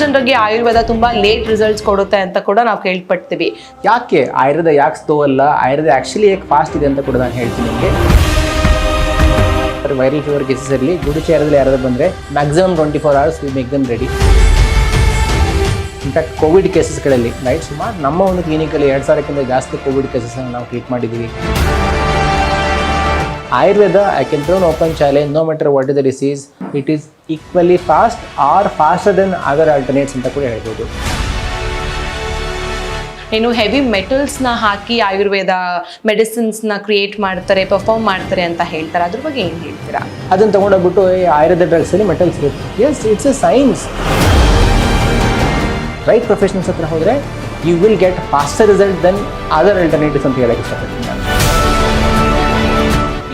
ಜನರಿಗೆ ಆಯುರ್ವೇದ ತುಂಬಾ late results ಕೊಡುತ್ತೆ ಅಂತ ಕೂಡ ನಾವು ಕೇಳ್ಪಡ್ತೀವಿ ಯಾಕೆ? ಆಯುರ್ವೇದ ಯಾಕೆ ಸ್ಲೋ ಅಲ್ಲ? ಆಯುರ್ವೇದ ಆ್ಯಕ್ಚುಲಿ ಯಾಕೆ ಫಾಸ್ಟ್ ಇದೆ ಅಂತ ಕೂಡ ನಾನು ಹೇಳ್ತೀನಿ ನಿಮಗೆ. ವೈರಲ್ ಫೀವರ್ ಕೇಸಸಲ್ಲಿ ಗುಡಿ ಚೇರದಲ್ಲಿ ಯಾರಾದ್ರೂ ಬಂದರೆ maximum twenty four hours we make them ready in fact Covid ಕೇಸಸ್ಗಳಲ್ಲಿ right ಸುಮಾರು ನಮ್ಮ ಒಂದು ಕ್ಲಿನಿಕಲ್ಲಿ ಎರಡು ಸಾವಿರಕ್ಕಿಂತ ಜಾಸ್ತಿ ಕೋವಿಡ್ ಕೇಸಸ್ನ ನಾವು ಟ್ರೀಟ್ ಮಾಡಿದ್ದೀವಿ. Ayurveda I can throw an open challenge no matter what is the disease it is equally fast or faster than other alternates ಅಂತ ಕೂಡ ಹೇಳ್ಬೋದು. ಏನು ಹೆವಿ ಮೆಟಲ್ಸ್ನ ಹಾಕಿ ಆಯುರ್ವೇದ ಮೆಡಿಸಿನ್ಸ್ನ ಕ್ರಿಯೇಟ್ ಮಾಡ್ತಾರೆ ಪರ್ಫಾರ್ಮ್ ಮಾಡ್ತಾರೆ ಅಂತ ಹೇಳ್ತಾರೆ. ಅದ್ರ ಬಗ್ಗೆ ಏನು ಹೇಳ್ತೀರಾ? ಅದನ್ನು ತೊಗೊಂಡೋಗ್ಬಿಟ್ಟು ಈ ಆಯುರ್ವೇದ ಡ್ರಗ್ಸಲ್ಲಿ ಮೆಟಲ್ಸ್ ಇರುತ್ತೆ. Yes it's a science right professions ಹತ್ರ ಹೋದರೆ you will get faster result than other alternatives ಅಂತ ಹೇಳಕ್ಕೆ ಇಷ್ಟಪಡ್ತೀನಿ.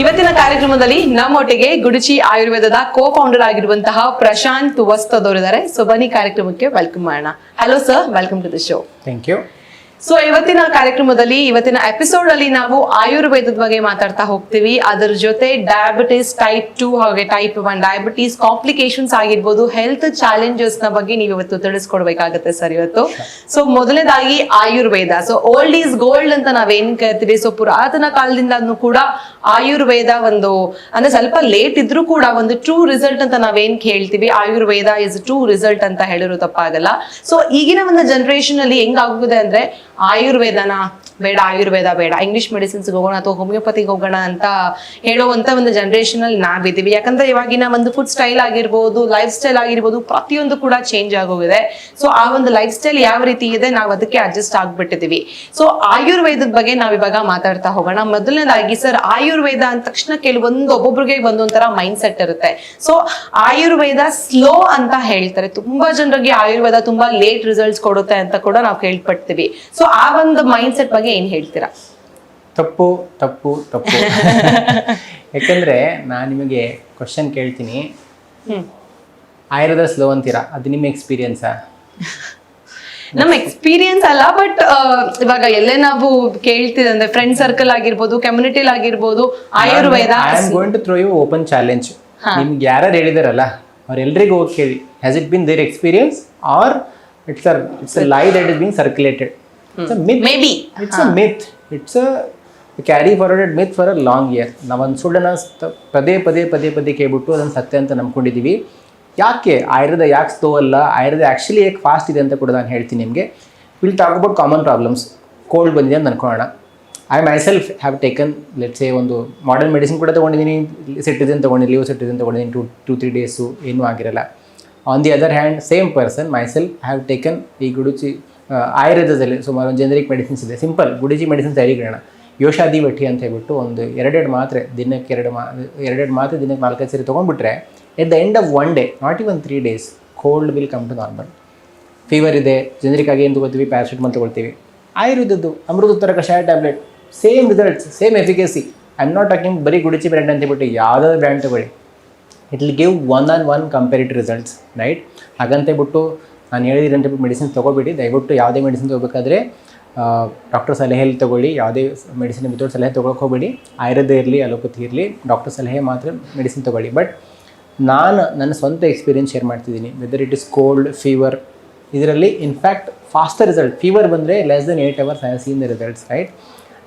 ಇವತ್ತಿನ ಕಾರ್ಯಕ್ರಮದಲ್ಲಿ ನಮ್ಮೊಟ್ಟಿಗೆ ಗುಡುಚಿ ಆಯುರ್ವೇದದ ಕೋ ಫೌಂಡರ್ ಆಗಿರುವಂತಹ ಪ್ರಶಾಂತ್ ವಸ್ತದವರಿದ್ದಾರೆ ಸೊ ಬನ್ನಿ ಕಾರ್ಯಕ್ರಮಕ್ಕೆ ವೆಲ್ಕಮ್ ಮಾಡೋಣ. Hello sir welcome to the show thank you so ಇವತ್ತಿನ ಕಾರ್ಯಕ್ರಮದಲ್ಲಿ, ಇವತ್ತಿನ ಎಪಿಸೋಡ್ ಅಲ್ಲಿ ನಾವು ಆಯುರ್ವೇದದ ಬಗ್ಗೆ ಮಾತಾಡ್ತಾ ಹೋಗ್ತೀವಿ. ಅದರ ಜೊತೆ ಡಯಾಬಿಟಿಸ್ ಟೈಪ್ ಟೂ ಹಾಗೆ ಟೈಪ್ ಒನ್ ಡಯಾಬಿಟಿಸ್ ಕಾಂಪ್ಲಿಕೇಶನ್ಸ್ ಆಗಿರ್ಬೋದು ಹೆಲ್ತ್ ಚಾಲೆಂಜಸ್ನ ಬಗ್ಗೆ ನೀವು ಇವತ್ತು ತಿಳಿಸ್ಕೊಡ್ಬೇಕಾಗತ್ತೆ ಸರ್ ಇವತ್ತು. ಸೊ ಮೊದಲನೇದಾಗಿ Ayurveda. So old is gold ಅಂತ ನಾವೇನ್ ಕರಿತೀವಿ ಸೊ ಪುರಾತನ ಕಾಲದಿಂದನೂ ಕೂಡ ಆಯುರ್ವೇದ ಒಂದು, ಅಂದ್ರೆ ಸ್ವಲ್ಪ ಲೇಟ್ ಇದ್ರೂ ಕೂಡ ಒಂದು ಟ್ರೂ ರಿಸಲ್ಟ್ ಅಂತ ನಾವೇನ್ ಕೇಳ್ತೀವಿ? ಆಯುರ್ವೇದ ಇಸ್ ಟ್ರೂ ರಿಸಲ್ಟ್ ಅಂತ ಹೇಳಿರೋ ತಪ್ಪಾಗಲ್ಲ. ಸೊ ಈಗಿನ ಒಂದು ಜನರೇಷನ್ ಅಲ್ಲಿ ಹೆಂಗಾಗುತ್ತೆ ಅಂದ್ರೆ ಆಯುರ್ವೇದನ ಬೇಡ, ಆಯುರ್ವೇದ ಬೇಡ. ಇಂಗ್ಲಿಷ್ ಮೆಡಿಸಿನ್ಸ್ ಹೋಗೋಣ ಅಥವಾ ಹೋಮಿಯೋಪತಿಗೆ ಹೋಗೋಣ ಅಂತ ಹೇಳುವಂತ ಒಂದು ಜನರೇಷನ್ ಅಲ್ಲಿ ನಾವಿದ್ದೀವಿ. ಯಾಕಂದ್ರೆ ಇವಾಗಿನ ಒಂದು ಫುಡ್ ಸ್ಟೈಲ್ ಆಗಿರ್ಬೋದು ಲೈಫ್ ಸ್ಟೈಲ್ ಆಗಿರ್ಬೋದು ಪ್ರತಿಯೊಂದು ಕೂಡ ಚೇಂಜ್ ಆಗೋಗಿದೆ. ಸೊ ಆ ಒಂದು ಲೈಫ್ ಸ್ಟೈಲ್ ಯಾವ ರೀತಿ ಇದೆ ನಾವು ಅದಕ್ಕೆ ಅಡ್ಜಸ್ಟ್ ಆಗ್ಬಿಟ್ಟಿದೀವಿ ಸೊ ಆಯುರ್ವೇದದ ಬಗ್ಗೆ ನಾವ್ ಇವಾಗ ಮಾತಾಡ್ತಾ ಹೋಗೋಣ. ಮೊದಲನೇದಾಗಿ ಸರ್ ಆಯುರ್ವೇದ ಅಂದ ತಕ್ಷಣ ಕೆಲವೊಂದು ಒಬ್ಬೊಬ್ರಿಗೆ ಒಂದೊಂಥರ ಮೈಂಡ್ ಸೆಟ್ ಇರುತ್ತೆ. ಸೊ ಆಯುರ್ವೇದ ಸ್ಲೋ ಅಂತ ಹೇಳ್ತಾರೆ. ತುಂಬಾ ಜನರಿಗೆ ಆಯುರ್ವೇದ ತುಂಬಾ ಲೇಟ್ ರಿಸಲ್ಟ್ಸ್ ಕೊಡುತ್ತೆ ಅಂತ ಕೂಡ ನಾವು ಕೇಳ್ಪಡ್ತೀವಿ. ಸೊ ಆ ಒಂದು ಮೈಂಡ್ ಸೆಟ್ ಬಗ್ಗೆ ಏನ್ ಹೇಳ್ತೀರಾ? ತಪ್ಪು ತಪ್ಪು ತಪ್ಪು. ಯಾಕಂದ್ರೆ ನಾನು ನಿಮಗೆ ಕ್ವಶನ್ ಕೇಳ್ತೀನಿ. ಆಯುರ್ವೇದ ಸ್ಲೋ ಅಂತೀರಾ? ಅದು ನಿಮ್ಮ ಎಕ್ಸ್ಪೀರಿಯನ್ಸಾ ನಮ್ಮ ಎಕ್ಸ್ಪೀರಿಯನ್ಸ್ ಅಲ್ಲ ಬಟ್ ಇವಾಗ ಎಲ್ಲೇ ನಾವು ಕೇಳ್ತೀವಿ ಅಂದ್ರೆ ಫ್ರೆಂಡ್ ಸರ್ಕಲ್ ಆಗಿರ್ಬೋದು ಕಮ್ಯುನಿಟಿಲ್ ಆಗಿರ್ಬೋದು Ayurveda. I am going to throw you open challenge ನಿಮ್ಗೆ ಯಾರು ಹೇಳಿದಾರಲ್ಲ ಅವ್ರೆಲ್ರಿಗೂ ಹೋಗಿ ಕೇಳಿ. Has it been there experience or it's it's lie that is been circulated it's a myth maybe it's a myth it's a carry forwarded myth for a long year ನಾವು ಒಂದು ಸ- ಪದೇ ಪದೇ ಪದೇ ಪದೇ ಕೇಳ್ಬಿಟ್ಟು ಅದನ್ನು ಸತ್ಯ ಅಂತ ನಂಬ್ಕೊಂಡಿದ್ದೀವಿ ಯಾಕೆ? ಆಯುರ್ವೇದ ಯಾಕೆ ಸ್ಲೋ ಅಲ್ಲ? ಆಯುರ್ವೇದ ಆ್ಯಕ್ಚುಲಿ ಯಾಕೆ ಫಾಸ್ಟ್ ಇದೆ ಅಂತ ಕೂಡ ನಾನು ಹೇಳ್ತೀನಿ ನಿಮಗೆ. Will talk about common problems cold ಬಂದಿದೆ ಅಂತ ಅನ್ಕೊಳ್ಳೋಣ. I myself have taken let's a ಒಂದು ಮಾಡರ್ನ್ ಮೆಡಿಸಿನ್ ಕೂಡ ತೊಗೊಂಡಿದ್ದೀನಿ ಸಿಟಿಸನ್ ತೊಗೊಂಡಿದ್ದೀನಿ ಲೀವ್ ಸಿಟಿಸನ್ ತೊಗೊಂಡಿದ್ದೀನಿ ಟು ಟು ತ್ರೀ ಡೇಸು ಏನೂ ಆಗಿರಲ್ಲ. On the other hand same person myself have taken ಈ ಗುಡುಚಿ ಆಯುರ್ವೇದದಲ್ಲಿ ಸುಮಾರು ಜೆನರಿಕ್ ಮೆಡಿಸಿನ್ಸ್ ಇದೆ. ಸಿಂಪಲ್ ಗುಡಿಜಿ ಮೆಡಿಸಿನ್ ತಯಾರಿಕೊಳ್ಳೋಣ ಯೋಷಾದಿ ವಠಿ ಅಂತ ಹೇಳ್ಬಿಟ್ಟು ಒಂದು ಎರಡೆರಡು ಮಾತ್ರೆ, ದಿನಕ್ಕೆ ಎರಡು ಮಾ, ಎರಡೆರಡು ಮಾತ್ರೆ, ದಿನಕ್ಕೆ ನಾಲ್ಕೈದು ಸರಿ ತೊಗೊಂಡ್ಬಿಟ್ರೆ at the end of one day not even three days cold will come to normal fever ಇದೆ ಜೆನರಿಕ್ ಆಗಿ ಏನು ತೊಗೊಳ್ತೀವಿ ಪ್ಯಾರಾಸಿಟಮಲ್ ತೊಗೊಳ್ತೀವಿ. ಆಯುರ್ವೇದದ್ದು, ಅಮೃತೋತ್ತರ ಕಷಾಯ tablet same results same efficacy I am not talking ಬರೀ ಗುಡಿಚಿ ಬ್ರ್ಯಾಂಡ್ ಅಂತ ಹೇಳ್ಬಿಟ್ಟು ಯಾವುದಾದ್ರು ಬ್ರ್ಯಾಂಡ್ ತಗೊಳ್ಳಿ. It will give one on one comparative results right ಹಾಗಂತ ಬಿಟ್ಟು ನಾನು ಹೇಳಿದಂತ ಮೆಡಿಸಿನ್ ತೊಗೋಬೇಡಿ ದಯವಿಟ್ಟು ಯಾವುದೇ ಮೆಡಿಸಿನ್ ತೊಗೋಬೇಕಾದ್ರೆ ಡಾಕ್ಟರ್ ಸಲಹೆಯಲ್ಲಿ ತೊಗೊಳ್ಳಿ. ಯಾವುದೇ ಮೆಡಿಸಿನ್ ವಿತೌಟ್ ಸಲಹೆ ತೊಗೊಳಕ್ಕೆ ಹೋಗಬೇಡಿ. ಆಯುರ್ವೇದ ಇರಲಿ, ಅಲೋಪತಿ ಇರಲಿ ಡಾಕ್ಟರ್ ಸಲಹೆ ಮಾತ್ರ ಮೆಡಿಸಿನ್ ತೊಗೊಳ್ಳಿ. ಬಟ್ ನಾನು ನನ್ನ ಸ್ವಂತ ಎಕ್ಸ್ಪೀರಿಯನ್ಸ್ ಶೇರ್ ಮಾಡ್ತಿದ್ದೀನಿ. Whether it is cold fever ಇದರಲ್ಲಿ in fact faster result fever ಬಂದರೆ less than eight hours I seen the results right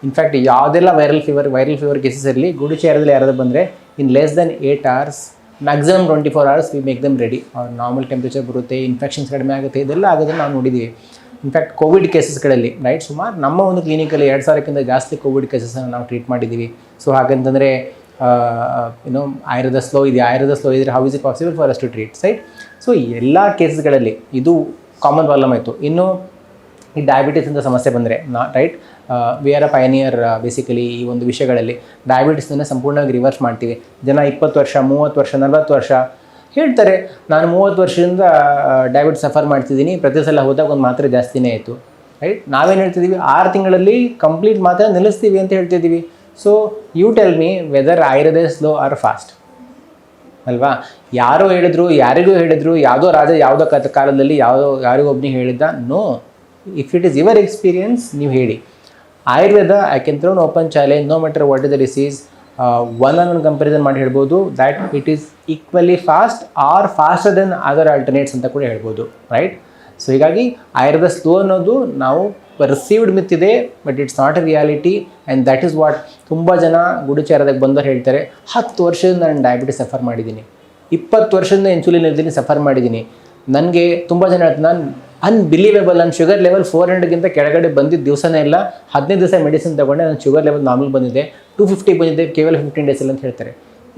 in fact ಯಾವುದೆಲ್ಲ viral fever viral fever cases ಇರಲಿ ಗುಡಿ ಚೇರದಲ್ಲಿ ಯಾರಾದ್ರೂ ಬಂದರೆ in less than eight hours maximum twenty four hours we make them ready ಅವ್ರ normal temperature ಬರುತ್ತೆ infections ಕಡಿಮೆ ಆಗುತ್ತೆ, ಇದೆಲ್ಲ ಆಗೋದನ್ನು ನಾವು ನೋಡಿದ್ದೀವಿ ಇನ್ಫ್ಯಾಕ್ಟ್ ಕೋವಿಡ್ ಕೇಸಸ್ಗಳಲ್ಲಿ ರೈಟ್ ಸುಮಾರು ನಮ್ಮ ಒಂದು ಕ್ಲಿನಿಕಲ್ಲಿ ಎರಡು ಸಾವಿರಕ್ಕಿಂತ ಜಾಸ್ತಿ ಕೋವಿಡ್ ಕೇಸಸನ್ನು ನಾವು ಟ್ರೀಟ್ ಮಾಡಿದ್ದೀವಿ ಸೊ ಹಾಗಂತಂದರೆ ಏನೋ ಆಯುರ್ವೇದ ಸ್ಲೋ ಇದೆ ಆಯುರ್ವೇದ ಸ್ಲೋ ಇದ್ರೆ how is it possible for us to treat site so ಎಲ್ಲ ಕೇಸಸ್ಗಳಲ್ಲಿ ಇದು ಕಾಮನ್ ಪ್ರಾಬ್ಲಮ್ ಆಯಿತು. ಇನ್ನು ಈ ಡಯಾಬಿಟಿಸ್ ಅಂತ ಸಮಸ್ಯೆ ಬಂದರೆ not right we are a pioneer basically ಈ ಒಂದು ವಿಷಯಗಳಲ್ಲಿ. ಡಯಾಬಿಟೀಸನ್ನು ಸಂಪೂರ್ಣವಾಗಿ ರಿವರ್ಸ್ ಮಾಡ್ತೀವಿ. ಜನ ಇಪ್ಪತ್ತು ವರ್ಷ, ಮೂವತ್ತು ವರ್ಷ, ನಲ್ವತ್ತು ವರ್ಷ ಹೇಳ್ತಾರೆ, ನಾನು ಮೂವತ್ತು ವರ್ಷದಿಂದ ಡಯಾಬಿಟಿಸ್ ಸಫರ್ ಮಾಡ್ತಿದ್ದೀನಿ. ಪ್ರತಿ ಸಲ ಹೋದಾಗ ಒಂದು ಮಾತ್ರೆ ಜಾಸ್ತಿನೇ ಆಯಿತು. ರೈಟ್ ನಾವೇನು ಹೇಳ್ತಿದ್ದೀವಿ ಆರು ತಿಂಗಳಲ್ಲಿ ಕಂಪ್ಲೀಟ್ ಮಾತ್ರ ನಿಲ್ಲಿಸ್ತೀವಿ ಅಂತ ಹೇಳ್ತಿದ್ದೀವಿ so you tell me whether Ayurveda slow or fast ಅಲ್ವಾ? ಯಾರೋ ಹೇಳಿದ್ರು, ಯಾರಿಗೂ ಹೇಳಿದ್ರು, ಯಾವುದೋ ರಾಜ ಯಾವುದೋ ಕಾಲದಲ್ಲಿ ಯಾವುದೋ ಯಾರಿಗೊಬ್ಬನಿಗೆ ಹೇಳಿದ್ದ no if it is your experience ನೀವು ಹೇಳಿ. Ayurveda I can throw an open challenge no matter what is the disease one on one comparison ಮಾಡಿ ಹೇಳ್ಬೋದು that it is equally fast or faster than other alternates ಅಂತ ಕೂಡ ಹೇಳ್ಬೋದು right so ಹೀಗಾಗಿ Ayurveda slow ಅನ್ನೋದು ನಾವು ಪರ್ಸೀವ್ಡ್ ಇದೆ but it's not a reality and that is what ತುಂಬ ಜನ ಗುಡಿಚಾರದಾಗ ಬಂದವ್ರು ಹೇಳ್ತಾರೆ, ಹತ್ತು ವರ್ಷದಿಂದ ನಾನು ಡಯಾಬಿಟಿಸ್ ಸಫರ್ ಮಾಡಿದ್ದೀನಿ, ಇಪ್ಪತ್ತು ವರ್ಷದಿಂದ ಇನ್ಸುಲಿನ್ ಇದ್ದೀನಿ ಸಫರ್ ಮಾಡಿದ್ದೀನಿ. ನನಗೆ ತುಂಬ ಜನ ಹೇಳ್ತಾರೆ, ನಾನು ಅನ್ಬಿಲೀವೇಬಲ್ ನನ್ನ ಶುಗರ್ ಲೆವೆಲ್ ಫೋರ್ ಹಂಡ್ರೆಡ್ಗಿಂತ ಕೆಳಗಡೆ ಬಂದಿದ್ದ ದಿವಸನೇ ಇಲ್ಲ. ಹದಿನೈದು ದಿವಸ ಮೆಡಿಸಿನ್ ತಗೊಂಡೆ ನನ್ನ ಶುಗರ್ ಲೆವೆಲ್ ನಾರ್ಮಲ್ ಬಂದಿದೆ. ಟು ಫಿಫ್ಟಿ ಬಂದಿದೆ, ಕೇವಲ ಫಿಫ್ಟೀನ್ ಡೇಸ್ ಅಂತ ಹೇಳ್ತಾರೆ.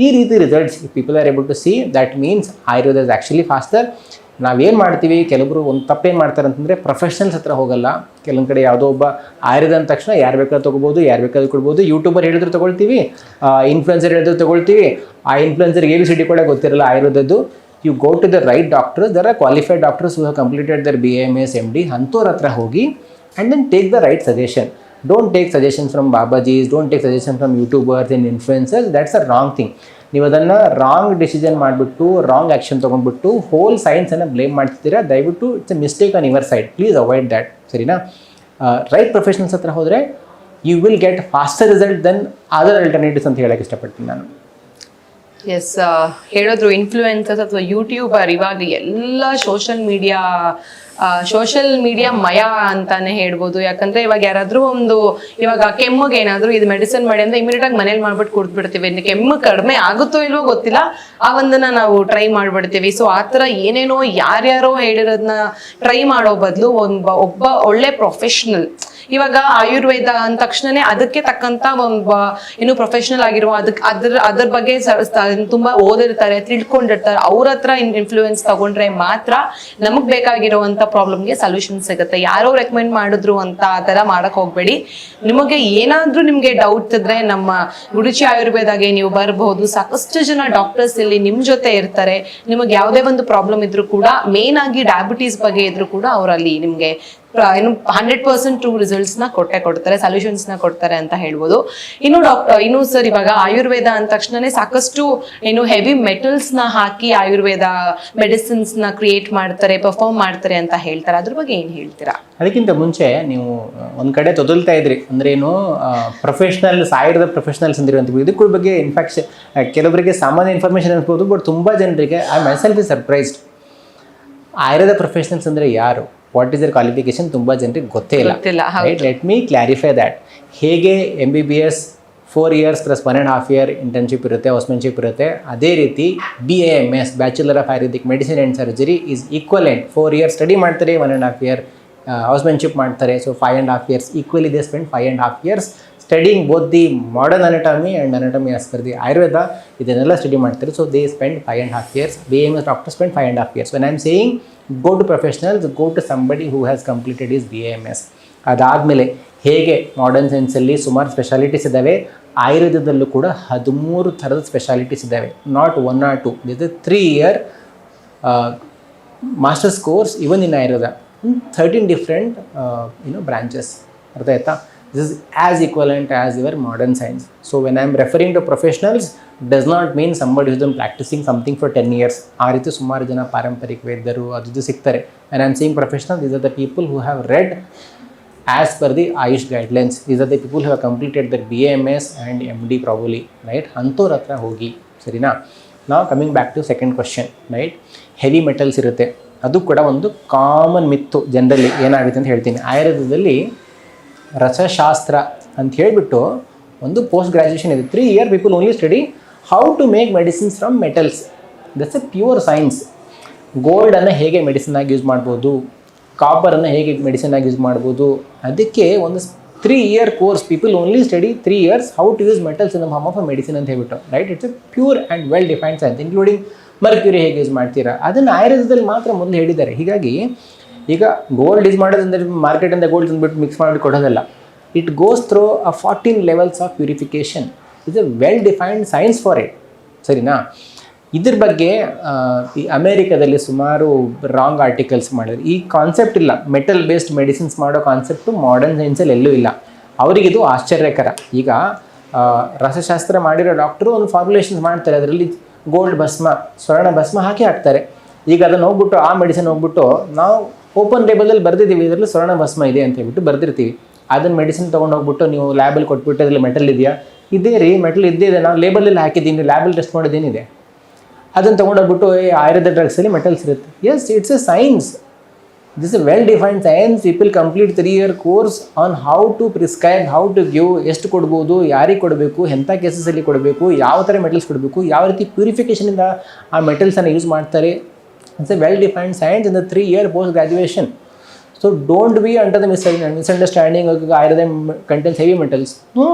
ಈ ರೀತಿ results people are able to see that means Ayurveda is actually faster ನಾವೇನು ಮಾಡ್ತೀವಿ? ಕೆಲವರು ಒಂದು ತಪ್ಪೇನು ಮಾಡ್ತಾರೆ ಅಂತಂದರೆ ಪ್ರೊಫೆಷನಲ್ಸ್ ಹತ್ರ ಹೋಗಲ್ಲ. ಕೆಲವೊಂದು ಕಡೆ ಯಾವುದೋ ಒಬ್ಬ ಆಯುರ್ವೇದ ಅಂದ ತಕ್ಷಣ ಯಾರು ಬೇಕಾದ್ರೂ ತೊಗೋಬೋದು, ಯಾರು ಬೇಕಾದ್ರೂ ಕೊಡ್ಬೋದು. ಯೂಟ್ಯೂಬರ್ ಹೇಳಿದ್ರು ತೊಗೊಳ್ತೀವಿ ಇನ್ಫ್ಲುಯೆನ್ಸರ್ ಹೇಳಿದ್ರು ತೊಗೊಳ್ತೀವಿ. ಆ ಇನ್ಫ್ಲುಯೆನ್ಸರ್ಗೆ ಎ ಬಿ ಸಿ ಡಿ ಕೂಡ ಗೊತ್ತಿರಲ್ಲ ಆಯುರ್ವೇದದ್ದು you go to the right doctors there are qualified doctors who have completed their B M S M D ಅಂಥವ್ರ ಹತ್ರ ಹೋಗಿ and then take the right suggestion don't take suggestion from ಬಾಬಾಜೀಸ್ don't take suggestion from YouTubers in influencers that's a wrong thing ನೀವು ಅದನ್ನು wrong decision ಮಾಡಿಬಿಟ್ಟು wrong action ತೊಗೊಂಡ್ಬಿಟ್ಟು whole ಸೈನ್ಸನ್ನು blame ಮಾಡ್ತಿದ್ದೀರಾ, ದಯವಿಟ್ಟು it's a mistake on your side please avoid that ಸರಿನಾ? Right professionals ಹತ್ರ ಹೋದರೆ you will get faster result than other alternatives ಅಂತ ಹೇಳೋಕ್ಕೆ ಇಷ್ಟಪಡ್ತೀನಿ ನಾನು. ಎಸ್ ಹೇಳಿದ್ರು ಇನ್ಫ್ಲೂಯೆನ್ಸಸ್ ಅಥವಾ ಯೂಟ್ಯೂಬರ್ ಇವಾಗ ಎಲ್ಲ ಸೋಷಲ್ ಮೀಡಿಯಾ ಸೋಷಲ್ ಮೀಡಿಯಾ ಮಯ ಅಂತಾನೆ ಹೇಳ್ಬೋದು. ಯಾಕಂದ್ರೆ ಇವಾಗ ಯಾರಾದ್ರೂ ಒಂದು, ಇವಾಗ ಕೆಮ್ಮಿಗೆ ಏನಾದ್ರು ಇದು ಮೆಡಿಸಿನ್ ಮಾಡಿ ಅಂದ್ರೆ ಇಮಿಡಿಯೇಟ್ ಆಗಿ ಮನೇಲಿ ಮಾಡ್ಬಿಟ್ಟು ಕುಡ್ದ್ಬಿಡ್ತೀವಿ. ಕೆಮ್ಮು ಕಡಿಮೆ ಆಗುತ್ತೋ ಇಲ್ವೋ ಗೊತ್ತಿಲ್ಲ. ಆ ಒಂದನ್ನ ನಾವು ಟ್ರೈ ಮಾಡ್ಬಿಡ್ತೀವಿ. ಸೊ ಆ ಥರ ಏನೇನೋ ಯಾರ್ಯಾರೋ ಹೇಳಿರೋದನ್ನ ಟ್ರೈ ಮಾಡೋ ಬದಲು ಒಬ್ಬ ಒಬ್ಬ ಒಳ್ಳೆ ಪ್ರೊಫೆಷ್ನಲ್ ಇವಾಗ ಆಯುರ್ವೇದ ಅಂದ ತಕ್ಷಣನೇ ಅದಕ್ಕೆ ತಕ್ಕಂತ ಏನು ಪ್ರೊಫೆಷನಲ್ ಆಗಿರುವ ಅದಕ್ಕೆ ಅದ್ರ ಅದ್ರ ಬಗ್ಗೆ ತುಂಬಾ ಓದಿರ್ತಾರೆ, ತಿಳ್ಕೊಂಡಿರ್ತಾರೆ. ಅವ್ರ ಹತ್ರ ಇನ್ಫ್ಲೂಯೆನ್ಸ್ ತಗೊಂಡ್ರೆ ಮಾತ್ರ ನಮಗ್ ಬೇಕಾಗಿರುವಂತ ಪ್ರಾಬ್ಲಮ್ಗೆ ಸೊಲ್ಯೂಷನ್ ಸಿಗುತ್ತೆ. ಯಾರೋ ರೆಕಮೆಂಡ್ ಮಾಡಿದ್ರು ಅಂತ ಆ ತರ ಮಾಡಕ್ ಹೋಗ್ಬೇಡಿ. ನಿಮಗೆ ಏನಾದ್ರೂ ನಿಮ್ಗೆ ಡೌಟ್ ಇದ್ರೆ ನಮ್ಮ ಗುಡುಚಿ ಆಯುರ್ವೇದಾಗೆ ನೀವು ಬರಬಹುದು ಸಾಕಷ್ಟು ಜನ ಡಾಕ್ಟರ್ಸ್ ಇಲ್ಲಿ ನಿಮ್ ಜೊತೆ ಇರ್ತಾರೆ. ನಿಮಗೆ ಯಾವುದೇ ಒಂದು ಪ್ರಾಬ್ಲಮ್ ಇದ್ರೂ ಕೂಡ ಮೇನ್ ಆಗಿ ಡಯಾಬಿಟೀಸ್ ಬಗ್ಗೆ ಇದ್ರೂ ಕೂಡ ಅವರಲ್ಲಿ ನಿಮ್ಗೆ ಏನು ಹಂಡ್ರೆಡ್ ಪರ್ಸೆಂಟ್ ಟ್ರೂ ರಿಸಲ್ಟ್ಸ್ನ ಕೊಟ್ಟೆ ಕೊಡ್ತಾರೆ ಸೊಲ್ಯೂಷನ್ಸ್ನ ಕೊಡ್ತಾರೆ ಅಂತ ಹೇಳ್ಬೋದು. ಇನ್ನು ಡಾಕ್ಟರ್ ಇನ್ನು ಸರ್ ಇವಾಗ ಆಯುರ್ವೇದ ಅಂದ ತಕ್ಷಣನೇ ಸಾಕಷ್ಟು ಏನು ಹೆವಿ ಮೆಟಲ್ಸ್ನ ಹಾಕಿ ಆಯುರ್ವೇದ ಮೆಡಿಸಿನ್ಸ್ನ ಕ್ರಿಯೇಟ್ ಮಾಡ್ತಾರೆ ಪರ್ಫಾರ್ಮ್ ಮಾಡ್ತಾರೆ ಅಂತ ಹೇಳ್ತಾರೆ. ಅದ್ರ ಬಗ್ಗೆ ಏನ್ ಹೇಳ್ತೀರಾ? ಅದಕ್ಕಿಂತ ಮುಂಚೆ ನೀವು ಒಂದು ಕಡೆ ತೊದಲ್ತಾ ಇದ್ರಿ. ಅಂದ್ರೆ ಏನು ಪ್ರೊಫೆಷನಲ್ ಆಯುರ್ವೇದ ಪ್ರೊಫೆಷನಲ್ಸ್ ಅಂತ ಇದಕ್ಕೂ ಬಗ್ಗೆ ಇನ್ಫ್ಯಾಕ್ಟ್ ಕೆಲವರಿಗೆ ಸಾಮಾನ್ಯ ಇನ್ಫಾರ್ಮೇಷನ್ ಅನ್ಬೋದು ಬಟ್ ತುಂಬ ಜನರಿಗೆ I myself surprised Ayurveda professionals ಅಂದರೆ ಯಾರು? ವಾಟ್ ಇಸ್ ಯರ್ ಕ್ವಾಲಿಫಿಕೇಶನ್ ತುಂಬ ಜನರಿಗೆ ಗೊತ್ತೇ ಇಲ್ಲ. Right let me clarify that ಹೇಗೆ M B B S four years plus one and half year internship ಇರುತ್ತೆ ಹೌಸ್ಮೆನ್ಶಿಪ್ ಇರುತ್ತೆ ಅದೇ ರೀತಿ B A M S bachelor of Ayurvedic medicine and surgery is and four years study ಮಾಡ್ತಾರೆ one and half year housemanship ಮಾಡ್ತಾರೆ. So five and half years equally they spend five and half years studying both the modern anatomy and anatomy as per the Ayurveda ಇದನ್ನೆಲ್ಲ study ಮಾಡ್ತಾರೆ. So they spend five and half years B M S doctor spend five and half years when I am saying go to professionals go to somebody who has completed is B M S ಅದಾದಮೇಲೆ ಹೇಗೆ modern ಸೈನ್ಸಲ್ಲಿ ಸುಮಾರು specialities ಇದ್ದಾವೆ? ಆಯುರ್ವೇದದಲ್ಲೂ ಕೂಡ ಹದಿಮೂರು ಥರದ specialities ಇದ್ದಾವೆ. Not one or two this three year masters course even in Ayurveda thirteen different you know branches ಅರ್ಥ ಆಯ್ತಾ? This is as equivalent as your modern science so when I am referring to professionals does not mean somebody who's them practising something for ten years ಆ ರೀತಿ ಸುಮಾರು ಜನ ಪಾರಂಪರಿಕ ವೈದ್ಯರು ಅದು ಇದು ಸಿಗ್ತಾರೆ. And am seeing professional these are the people who have read as per the Ayush guidelines. These are the people who have completed their BAMS and MD probably, right? ಅಂಥವ್ರ ಹತ್ರ ಹೋಗಿ ಸರಿನಾ? ನಾವು coming back to second question right heavy metals ಇರುತ್ತೆ. ಅದು ಕೂಡ ಒಂದು common ಮಿತ್ತು generally ಏನಾಗುತ್ತೆ ಅಂತ ಹೇಳ್ತೀನಿ. ಆಯುರ್ವೇದದಲ್ಲಿ ರಸಶಾಸ್ತ್ರ ಅಂತ ಹೇಳಿಬಿಟ್ಟು ಒಂದು ಪೋಸ್ಟ್ ಗ್ರ್ಯಾಜುಯೇಷನ್ ಇದೆ. Three year people only study how to make medicines from metals that's a pure science ಗೋಲ್ಡನ್ನು ಹೇಗೆ ಮೆಡಿಸಿನ್ ಆಗಿ ಯೂಸ್ ಮಾಡ್ಬೋದು? ಕಾಪರನ್ನು ಹೇಗೆ ಮೆಡಿಸಿನ್ ಆಗಿ ಯೂಸ್ ಮಾಡ್ಬೋದು? ಅದಕ್ಕೆ ಒಂದು three year course people only study three years how to use metals in form of a medicine ಅಂತ ಹೇಳ್ಬಿಟ್ಟು. Right it's a pure and well defined science including mercury ಹೇಗೆ ಯೂಸ್ ಮಾಡ್ತೀರಾ? ಅದನ್ನು ಆಯುರ್ವೇದದಲ್ಲಿ ಮಾತ್ರ ಮೊದಲು ಹೇಳಿದ್ದಾರೆ. ಹೀಗಾಗಿ ಈಗ ಗೋಲ್ಡ್ ಇಸ್ ಮಾಡೋದಂದ್ರೆ ಮಾರ್ಕೆಟಿಂದ ಗೋಲ್ಡ್ ತಂದುಬಿಟ್ಟು ಮಿಕ್ಸ್ ಮಾಡಿ ಕೊಡೋದಲ್ಲ. It goes through a fourteen levels of purification is a well defined science for it ಸರಿನಾ? ಇದ್ರ ಬಗ್ಗೆ ಈ ಅಮೇರಿಕಾದಲ್ಲಿ ಸುಮಾರು ರಾಂಗ್ ಆರ್ಟಿಕಲ್ಸ್ ಮಾಡಿದ್ರು. ಈ ಕಾನ್ಸೆಪ್ಟ್ ಇಲ್ಲ. ಮೆಟಲ್ ಬೇಸ್ಡ್ ಮೆಡಿಸಿನ್ಸ್ ಮಾಡೋ ಕಾನ್ಸೆಪ್ಟು ಮಾಡರ್ನ್ ಸೈನ್ಸಲ್ಲಿ ಎಲ್ಲೂ ಇಲ್ಲ. ಅವರಿಗಿದು ಆಶ್ಚರ್ಯಕರ. ಈಗ ರಸಶಾಸ್ತ್ರ ಮಾಡಿರೋ ಡಾಕ್ಟ್ರು ಒಂದು ಫಾರ್ಮುಲೇಷನ್ಸ್ ಮಾಡ್ತಾರೆ. ಅದರಲ್ಲಿ ಗೋಲ್ಡ್ ಭಸ್ಮ, ಸ್ವರ್ಣ ಭಸ್ಮ ಹಾಕಿ ಹಾಕ್ತಾರೆ. ಈಗ ಅದನ್ನು ಹೋಗ್ಬಿಟ್ಟು, ಆ ಮೆಡಿಸಿನ್ ಹೋಗ್ಬಿಟ್ಟು, ನಾವು ಓಪನ್ ಟೇಬಲಲ್ಲಿ ಬರ್ದಿದ್ದೀವಿ. ಇದರಲ್ಲಿ ಸ್ವರ್ಣ ಭಸ್ಮ ಇದೆ ಅಂತ ಹೇಳ್ಬಿಟ್ಟು ಬರ್ದಿರ್ತೀವಿ. ಅದನ್ನ ಮೆಡಿಸಿನ್ ತೊಗೊಂಡು ಹೋಗ್ಬಿಟ್ಟು ನೀವು ಲ್ಯಾಬಲ್ಲಿ ಕೊಟ್ಬಿಟ್ಟು ಅದರಲ್ಲಿ ಮೆಟಲ್ ಇದೆಯಾ? ಇದೇ ರೀ ಮೆಟಲ್ ಇದ್ದೇ ಇದೆ. ನಾನು ಲೇಬಲಲ್ಲಿ ಹಾಕಿದ್ದೀನಿ. ಲ್ಯಾಬಲ್ಲಿ ಟೆಸ್ಟ್ ಮಾಡೋದೇನಿದೆ ಅದನ್ನು ತೊಗೊಂಡೋಗ್ಬಿಟ್ಟು ಆಯುರ್ವೇದ ಡ್ರಗ್ಸಲ್ಲಿ ಮೆಟಲ್ಸ್ ಇರುತ್ತೆ. Yes it's a science this a well defined science people complete three year course on how to prescribe how to give ಎಷ್ಟು ಕೊಡ್ಬೋದು, ಯಾರಿಗೆ ಕೊಡಬೇಕು ಎಂಥ ಕೇಸಸಲ್ಲಿ ಕೊಡಬೇಕು, ಯಾವ ಥರ ಮೆಟಲ್ಸ್ ಕೊಡಬೇಕು, ಯಾವ ರೀತಿ ಪ್ಯೂರಿಫಿಕೇಷನಿಂದ ಆ ಮೆಟಲ್ಸನ್ನು ಯೂಸ್ ಮಾಡ್ತಾರೆ defined science in the three year post graduation so don't be under the miss misunderstanding Ayurveda contains heavy metals no